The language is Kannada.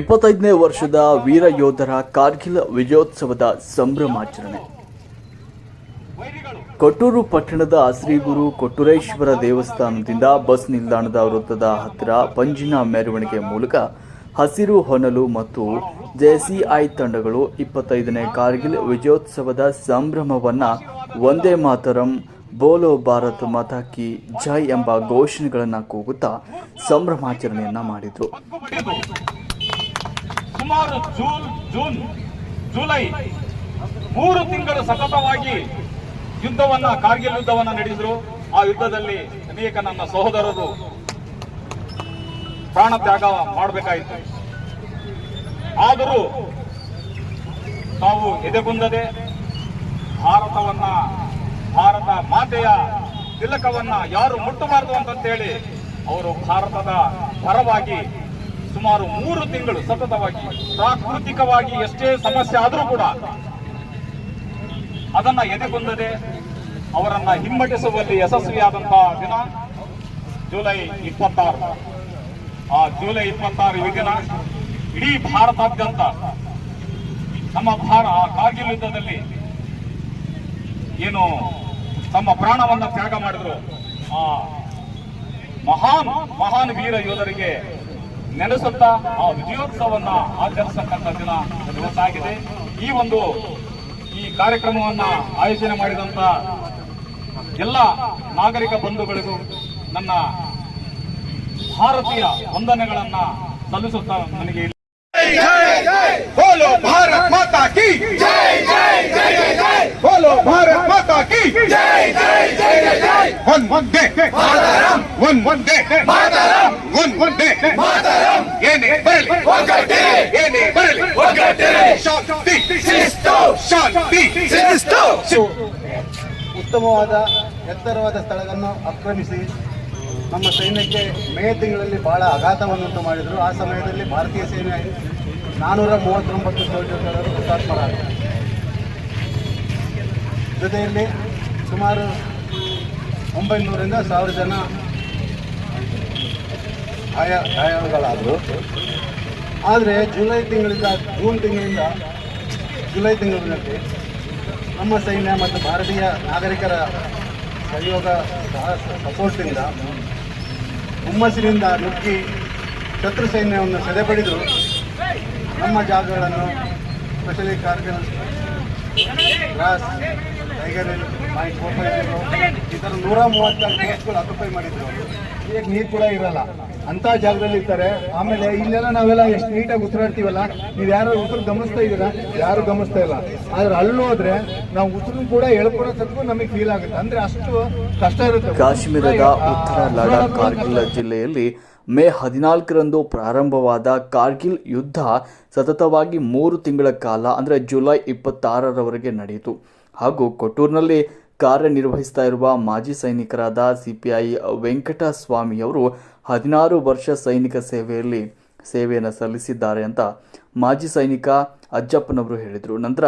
ಇಪ್ಪತ್ತೈದನೇ ವರ್ಷದ ವೀರ ಯೋಧರ ಕಾರ್ಗಿಲ್ ವಿಜಯೋತ್ಸವದ ಸಂಭ್ರಮಾಚರಣೆ. ಕೊಟ್ಟೂರು ಪಟ್ಟಣದ ಶ್ರೀಗುರು ಕೊಟ್ಟೂರೇಶ್ವರ ದೇವಸ್ಥಾನದಿಂದ ಬಸ್ ನಿಲ್ದಾಣದ ವೃತ್ತದ ಹತ್ತಿರ ಪಂಜಿನ ಮೆರವಣಿಗೆ ಮೂಲಕ ಹಸಿರು ಹೊನಲು ಮತ್ತು ಜೆಸಿಐ ತಂಡಗಳು ಇಪ್ಪತ್ತೈದನೇ ಕಾರ್ಗಿಲ್ ವಿಜಯೋತ್ಸವದ ಸಂಭ್ರಮವನ್ನ ಒಂದೇ ಮಾತರಂ, ಬೋಲೋ ಭಾರತ್ ಮಾತಾ ಕಿ ಜೈ ಎಂಬ ಘೋಷಣೆಗಳನ್ನು ಕೂಗುತ್ತಾ ಸಂಭ್ರಮಾಚರಣೆಯನ್ನ ಮಾಡಿದರು. ಸುಮಾರು ಜೂನ್ ಜೂನ್, ಜುಲೈ ಮೂರು ತಿಂಗಳು ಸತತವಾಗಿ ಯುದ್ಧವನ್ನ, ಕಾರ್ಗಿಲ್ ಯುದ್ಧವನ್ನ ನಡೆಸಿದ್ರು. ಆ ಯುದ್ಧದಲ್ಲಿ ಅನೇಕ ನನ್ನ ಸಹೋದರರು ಪ್ರಾಣ ತ್ಯಾಗ ಮಾಡಬೇಕಾಯಿತು. ಆದರೂ ನಾವು ಎದೆಗುಂದದೆ ಭಾರತವನ್ನ, ಭಾರತ ಮಾತೆಯ ತಿಲಕವನ್ನ ಯಾರು ಮುಟ್ಟಬಾರದು ಅಂತಂತೇಳಿ, ಅವರು ಭಾರತದ ಪರವಾಗಿ ಸುಮಾರು ಮೂರು ತಿಂಗಳು ಸತತವಾಗಿ, ಪ್ರಾಕೃತಿಕವಾಗಿ ಎಷ್ಟೇ ಸಮಸ್ಯೆ ಆದರೂ ಕೂಡ ಅದನ್ನ ಎದೆಗುಂದದೆ ಅವರನ್ನ ಹಿಮ್ಮಟಿಸುವಲ್ಲಿ ಯಶಸ್ವಿಯಾದಂತಹ ದಿನ ಜುಲೈ ಇಪ್ಪತ್ತಾರು. ಆ ಜುಲೈ ಇಪ್ಪತ್ತಾರು ಈ ದಿನ ಇಡೀ ಭಾರತಾದ್ಯಂತ ನಮ್ಮ ಭಾರ ಕಾರ್ಗಿಲ್ ಯುದ್ಧದಲ್ಲಿ ಏನು ತಮ್ಮ ಪ್ರಾಣವನ್ನ ತ್ಯಾಗ ಮಾಡಿದ್ರು ಆ ಮಹಾನ್ ಮಹಾನ್ ವೀರ ಯೋಧರಿಗೆ ನೆನೆಸುತ್ತಾ ಆ ವಿಜಯೋತ್ಸವವನ್ನ ಆಚರಿಸತಕ್ಕಂತ ದಿನ ಇವತ್ತಾಗಿದೆ ಈ ಒಂದು ಈ ಕಾರ್ಯಕ್ರಮವನ್ನ ಆಯೋಜನೆ ಮಾಡಿದಂತ ಎಲ್ಲ ನಾಗರಿಕ ಬಂಧುಗಳಿಗೂ ನನ್ನ ಭಾರತೀಯ ವಂದನೆಗಳನ್ನ ಸಲ್ಲಿಸುತ್ತಾ ನನಗೆ ಭಾರತ್ ಮಾತಾ ಕಿ! ಜೈ ಜೈ ಜೈ ಜೈ ಭಾರತ್ ಮಾತಾ ಕಿ! ಜೈ ಜೈ ಜೈ ಒಂದೇ ಒಂದೇ! ಮಾತಾರಾಮ್ ಉತ್ತಮವಾದ, ಎತ್ತರವಾದ ಸ್ಥಳವನ್ನು ಆಕ್ರಮಿಸಿ ನಮ್ಮ ಸೈನ್ಯಕ್ಕೆ ಮೇ ತಿಂಗಳಲ್ಲಿ ಬಹಳ ಆಘಾತವನ್ನುಂಟು ಮಾಡಿದರು. ಆ ಸಮಯದಲ್ಲಿ ಭಾರತೀಯ ಸೇನೆ ನಾನ್ನೂರ ಮೂವತ್ತೊಂಬತ್ತು ಸೋಲ್ಜರ್ಗಳನ್ನು ಹುತಾತ್ಮರಾದರು ಜೊತೆಯಲ್ಲಿ ಸುಮಾರು ಒಂಬೈನೂರಿಂದ ಸಾವಿರ ಜನ ಗಾಯ ಗಾಯಗಳಾದರು ಆದರೆ ಜುಲೈ ತಿಂಗಳಿಂದ, ಜೂನ್ ತಿಂಗಳಿಂದ ಜುಲೈ ತಿಂಗಳಿನಲ್ಲಿ ನಮ್ಮ ಸೈನ್ಯ ಮತ್ತು ಭಾರತೀಯ ನಾಗರಿಕರ ಸಹಯೋಗ ಸಪೋರ್ಟಿಂದ ಹುಮ್ಮಸ್ಸಿನಿಂದ ನುಗ್ಗಿ ಶತ್ರು ಸೈನ್ಯವನ್ನು ಸೆರೆಪಡಿದು ನಮ್ಮ ಜಾಗಗಳನ್ನು specially Kargil, Dras, Tiger Hill, Point four five zero ಈ ಥರ ನೂರ ಮೂವತ್ತಾರು ಕೇಸ್ಗಳು ಅಕ್ಯುಪೈ ಮಾಡಿದ್ರು ಈಗ ನೀರು ಕೂಡ ಇರಲ್ಲ. ಅಂತ ಜಾಗದಲ್ಲಿ ಇರ್ತಾರೆ. ಆಮೇಲೆ ಇಲ್ಲೆಲ್ಲ ನಾವೆಲ್ಲ ಎಷ್ಟು ನೀಟಾಗಿ ಉಸಿರಾಡ್ತೀವಲ್ಲ ನೀವು ಯಾರು ಉಸಿರು ಗಮನಿಸ್ತಾ ಇದ್ದೀರಾ? ಯಾರು ಗಮನಿಸ್ತಾ ಇಲ್ಲ. ಆದ್ರೆ ಅಲ್ಲಿ ಹೋದ್ರೆ ನಾವು ಉಸಿರು ಕೂಡ ಹೇಳ್ಕೊಡೋ ತನಕ ನಮಗೆ ಫೀಲ್ ಆಗುತ್ತೆ. ಅಂದ್ರೆ ಅಷ್ಟು ಕಷ್ಟ ಇರುತ್ತೆ. ಕಾಶ್ಮೀರದ ಉತ್ತರ ಲಡಾಖ್ ಕಾರ್ಗಿಲ್ ಜಿಲ್ಲೆಯಲ್ಲಿ ಮೇ ಹದಿನಾಲ್ಕರಂದು ಪ್ರಾರಂಭವಾದ ಕಾರ್ಗಿಲ್ ಯುದ್ಧ ಸತತವಾಗಿ ಮೂರು ತಿಂಗಳ ಕಾಲ ಅಂದರೆ ಜುಲೈ ಇಪ್ಪತ್ತಾರರವರೆಗೆ ನಡೆಯಿತು. ಹಾಗೂ ಕೊಟ್ಟೂರಿನಲ್ಲಿ ಕಾರ್ಯನಿರ್ವಹಿಸ್ತಾ ಇರುವ ಮಾಜಿ ಸೈನಿಕರಾದ ಸಿಪಿಐ ವೆಂಕಟಸ್ವಾಮಿಯವರು ಹದಿನಾರು ವರ್ಷ ಸೈನಿಕ ಸೇವೆಯಲ್ಲಿ ಸೇವೆಯನ್ನು ಸಲ್ಲಿಸಿದ್ದಾರೆ ಅಂತ ಮಾಜಿ ಸೈನಿಕ ಅಜ್ಜಪ್ಪನವರು ಹೇಳಿದರು. ನಂತರ